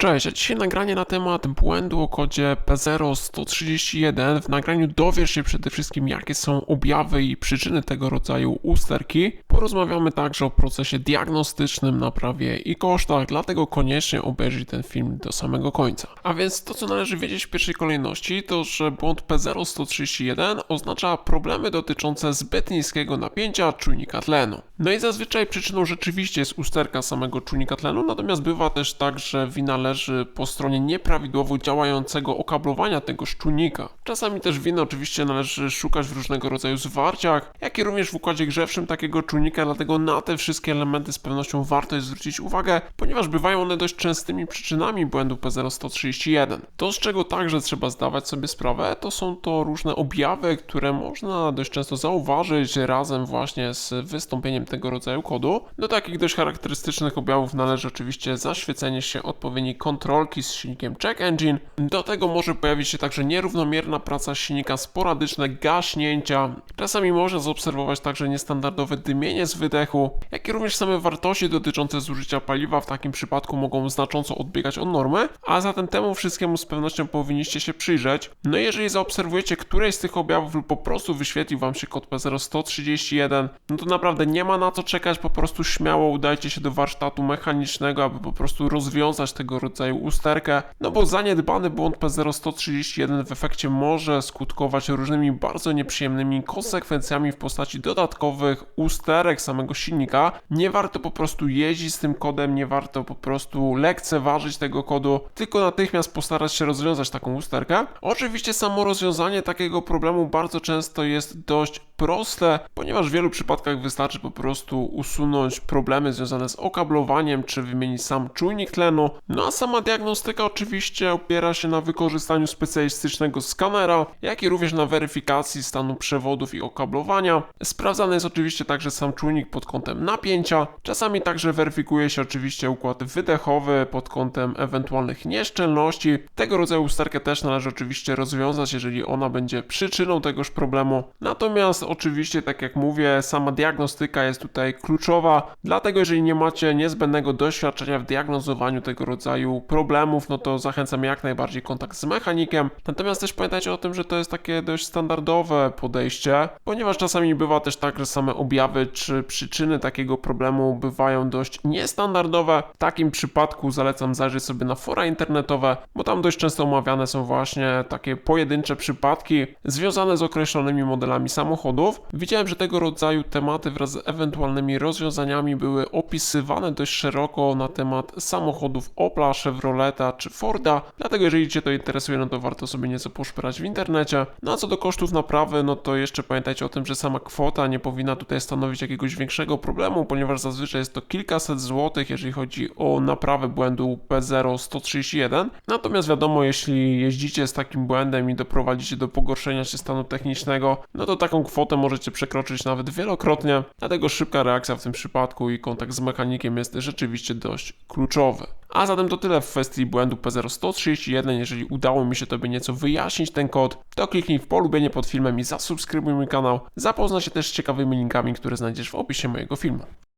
Cześć, a dzisiaj nagranie na temat błędu o kodzie P0131. W nagraniu dowiesz się przede wszystkim, jakie są objawy i przyczyny tego rodzaju usterki. Porozmawiamy także o procesie diagnostycznym, naprawie i kosztach, dlatego koniecznie obejrzyj ten film do samego końca. A więc to, co należy wiedzieć w pierwszej kolejności, to że błąd P0131 oznacza problemy dotyczące zbyt niskiego napięcia czujnika tlenu. No i zazwyczaj przyczyną rzeczywiście jest usterka samego czujnika tlenu, natomiast bywa też tak, że wina leży po stronie nieprawidłowo działającego okablowania tego czujnika. Czasami też winy oczywiście należy szukać w różnego rodzaju zwarciach, jak i również w układzie grzewczym takiego czujnika, dlatego na te wszystkie elementy z pewnością warto jest zwrócić uwagę, ponieważ bywają one dość częstymi przyczynami błędu P0131. To, z czego także trzeba zdawać sobie sprawę, to są to różne objawy, które można dość często zauważyć razem właśnie z wystąpieniem tego rodzaju kodu. Do takich dość charakterystycznych objawów należy oczywiście zaświecenie się odpowiedniej kontrolki z silnikiem check engine. Do tego może pojawić się także nierównomierna praca silnika, sporadyczne gaśnięcia. Czasami można zaobserwować także niestandardowe dymienie z wydechu, jak i również same wartości dotyczące zużycia paliwa w takim przypadku mogą znacząco odbiegać od normy, a zatem temu wszystkiemu z pewnością powinniście się przyjrzeć. No i jeżeli zaobserwujecie któreś z tych objawów lub po prostu wyświetlił wam się kod P0131, no to naprawdę nie ma na co czekać, po prostu śmiało udajcie się do warsztatu mechanicznego, aby po prostu rozwiązać tego rodzaju usterkę, no bo zaniedbany błąd P0131 w efekcie może skutkować różnymi bardzo nieprzyjemnymi konsekwencjami w postaci dodatkowych usterek samego silnika. Nie warto po prostu jeździć z tym kodem, nie warto po prostu lekceważyć tego kodu, tylko natychmiast postarać się rozwiązać taką usterkę. Oczywiście samo rozwiązanie takiego problemu bardzo często jest dość proste, ponieważ w wielu przypadkach wystarczy po prostu usunąć problemy związane z okablowaniem, czy wymienić sam czujnik tlenu. No a sama diagnostyka oczywiście opiera się na wykorzystaniu specjalistycznego skanera, jak i również na weryfikacji stanu przewodów i okablowania. Sprawdzany jest oczywiście także sam czujnik pod kątem napięcia. Czasami także weryfikuje się oczywiście układ wydechowy pod kątem ewentualnych nieszczelności. Tego rodzaju usterkę też należy oczywiście rozwiązać, jeżeli ona będzie przyczyną tegoż problemu. Natomiast oczywiście, tak jak mówię, sama diagnostyka jest tutaj kluczowa, dlatego jeżeli nie macie niezbędnego doświadczenia w diagnozowaniu tego rodzaju problemów, no to zachęcam jak najbardziej kontakt z mechanikiem. Natomiast też pamiętajcie o tym, że to jest takie dość standardowe podejście, ponieważ czasami bywa też tak, że same objawy czy przyczyny takiego problemu bywają dość niestandardowe. W takim przypadku zalecam zajrzeć sobie na fora internetowe, bo tam dość często omawiane są właśnie takie pojedyncze przypadki związane z określonymi modelami Widziałem, że tego rodzaju tematy wraz z ewentualnymi rozwiązaniami były opisywane dość szeroko na temat samochodów Opla, Chevroleta czy Forda, dlatego jeżeli Cię to interesuje, no to warto sobie nieco poszperać w internecie. No a co do kosztów naprawy, no to jeszcze pamiętajcie o tym, że sama kwota nie powinna tutaj stanowić jakiegoś większego problemu, ponieważ zazwyczaj jest to kilkaset złotych, jeżeli chodzi o naprawę błędu P0131. Natomiast wiadomo, jeśli jeździcie z takim błędem i doprowadzicie do pogorszenia się stanu technicznego, no to taką kwotę możecie przekroczyć nawet wielokrotnie, dlatego szybka reakcja w tym przypadku i kontakt z mechanikiem jest rzeczywiście dość kluczowy. A zatem to tyle w kwestii błędu P0131. Jeżeli udało mi się Tobie nieco wyjaśnić ten kod, to kliknij w polubienie pod filmem i zasubskrybuj mój kanał. Zapoznaj się też z ciekawymi linkami, które znajdziesz w opisie mojego filmu.